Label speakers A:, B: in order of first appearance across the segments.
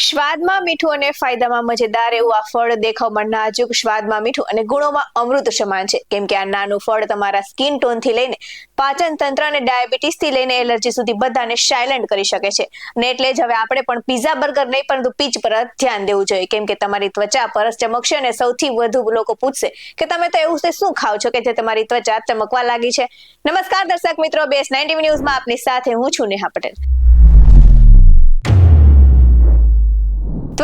A: સ્વાદમાં મીઠું અને ફાયદામાં મજેદાર એવું આ ફળ દેખાવમાં નાજુક. સ્વાદમાં મીઠું અને ગુણોમાં અમૃત સમાન છે. કેમ કે આ નાનું ફળ તમારા સ્કિન ટોનથી લઈને પાચન તંત્ર અને ડાયાબિટીસથી લઈને એલર્જી સુધી બધાને સાયલન્ટ કરી શકે છે. ને એટલે જ હવે આપણે પણ પીઝા બર્ગર નહીં, પરંતુ પીચ પર ધ્યાન દેવું જોઈએ. કેમ કે તમારી ત્વચા પર ચમકશે અને સૌથી વધુ લોકો પૂછશે કે તમે તો એવું શું ખાવ છો કે જે તમારી ત્વચા ચમકવા લાગી છે? નમસ્કાર દર્શક મિત્રો, બેસ નાઇન્ટી ન્યૂઝમાં આપની સાથે હું છું નેહા પટેલ.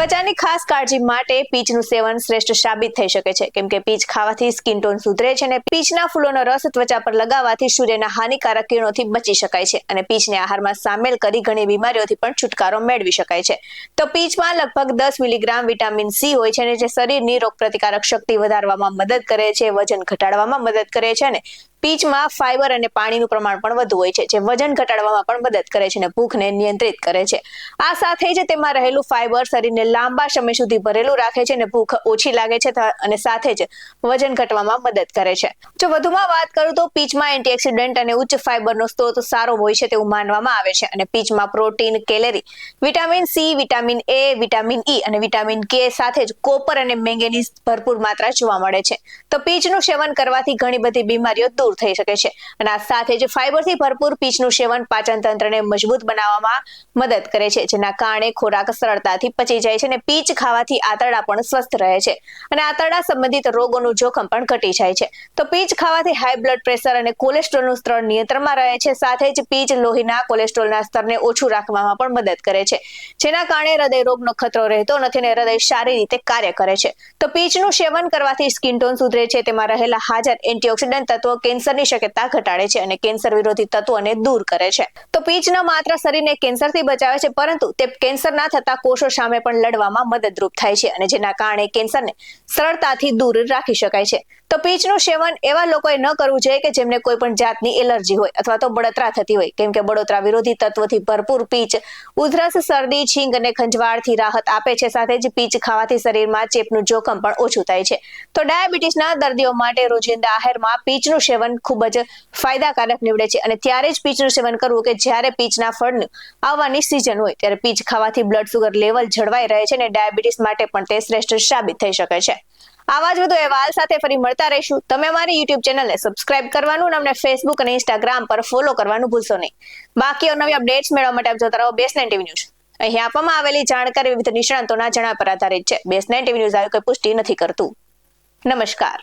A: ત્વચાની ખાસ કાળજી માટે પીચનું સેવન શ્રેષ્ઠ સાબિત થઈ શકે છે. કેમ કે પીચ ખાવાથી સ્કિન ટોન સુધરે છે અને પીચના ફૂલોનો રસ ત્વચા પર લગાવવાથી સૂર્યના હાનિકારક કિરણોથી બચી શકાય છે અને પીચને આહારમાં સામેલ કરી ઘણી બીમારીઓથી પણ છુટકારો મેળવી શકાય છે. તો પીચમાં લગભગ દસ મિલીગ્રામ વિટામિન સી હોય છે અને જે શરીરની રોગ પ્રતિકારક શક્તિ વધારવામાં મદદ કરે છે, વજન ઘટાડવામાં મદદ કરે છે અને પીચમાં ફાઈબર અને પાણીનું પ્રમાણ પણ વધુ હોય છે, જે વજન ઘટાડવામાં પણ મદદ કરે છે અને ભૂખને નિયંત્રિત કરે છે. આ સાથે જ તેમાં રહેલું ફાઈબર શરીરને લાંબા સમય સુધી ભરેલું રાખે છે અને ભૂખ ઓછી લાગે છે અને સાથે જ વજન ઘટવામાં મદદ કરે છે. જો વધુમાં વાત કરું તો પીચમાં એન્ટીઓક્સિડન્ટ અને ઉચ્ચ ફાઈબરનો સ્ત્રોત સારો હોય છે તેવું માનવામાં આવે છે અને પીચમાં protein, calorie, vitamin C, vitamin A, vitamin E અને વિટામિન કે સાથે જ કોપર અને મેંગેનીઝ ભરપૂર માત્રા જોવા મળે છે. તો પીચનું સેવન કરવાથી ઘણી બધી બીમારીઓ દૂર થઈ શકે છે. અને આ સાથે જ ફાઇબરથી ભરપૂર પીચનું સેવન પાચન તંત્રને મજબૂત બનાવવામાં મદદ કરે છે, જેના કારણે ખોરાક સરળતાથી પચી જાય છે અને પીચ ખાવાથી આંતરડા પણ સ્વસ્થ રહે છે. અને આંતરડા સંબંધિત રોગોનું જોખમ પણ ઘટી જાય છે. તો પીચ ખાવાથી હાઈ બ્લડ પ્રેશર અને કોલેસ્ટ્રોલનું સ્તર નિયંત્રણમાં રહે છે. સાથે જ પીચ લોહીના કોલેસ્ટ્રોલના સ્તરને ઓછું રાખવામાં પણ મદદ કરે છે. જેના કારણે હૃદય રોગનો ખતરો રહેતો નથી અને હૃદય સારી રીતે કાર્ય કરે છે. તો પીચનું સેવન કરવાથી સ્કિન ટોન સુધરે છે. તેમાં રહેલા હાજર એન્ટીઓક્સિડન્ટ તત્વો કેન્સરની શક્યતા ઘટાડે છે અને કેન્સર વિરોધી તત્વોને દૂર કરે છે. તો પીચ માત્ર શરીરને કેન્સરથી બચાવે છે, પરંતુ તે કેન્સરના થતા કોષો સામે પણ લડવામાં મદદરૂપ થાય છે અને જેના કારણે કેન્સરને સરળતાથી દૂર રાખી શકાય છે. તો પીચનું સેવન એવા લોકોએ ન કરવું જોઈએ કે જેમને કોઈ પણ જાતની એલર્જી હોય અથવા તો બળતરા થતી હોય. કેમ કે બળતરા વિરોધી તત્વોથી ભરપૂર પીચ ઉધરસ, શરદી છીંક અને ખંજવાળથી રાહત આપે છે, સાથે જ પીચ ખાવાથી શરીરમાં ચેપનું જોખમ પણ ઓછું થાય છે. તો ડાયાબિટીસના દર્દીઓ માટે રોજિંદા આહારમાં પીચનું સેવન ખૂબ જ ફાયદાકારક નીવડે છે. અને ત્યારે જ પીચનું સેવન કરવું કે જ્યારે પીચના ફળનું આવવાની સિઝન હોય, ત્યારે પીચ ખાવાથી બ્લડ સુગર લેવલ જળવાઈ રહે છે અને ડાયાબિટીસ માટે પણ તે શ્રેષ્ઠ સાબિત થઈ શકે છે. આવા જ વધુ અહેવાલ સાથે ફરી મળતા રહીશું. તમે અમારી યુટ્યુબ ચેનલને સબસ્ક્રાઇબ કરવાનું અને અમને ફેસબુક અને ઇન્સ્ટાગ્રામ પર ફોલો કરવાનું ભૂલશો નહીં. બાકી નવી અપડેટ્સ મેળવવા માટે આપ જોતા રહો બેસ નાઇન ટીવી ન્યૂઝ અહીં આપવામાં આવેલી જાણકારી વિવિધ નિષ્ણાંતોના જણાવ પર આધારિત છે. બેસ નાઇન ટીવી ન્યૂઝ આવી કોઈ પુષ્ટિ નથી કરતું. નમસ્કાર.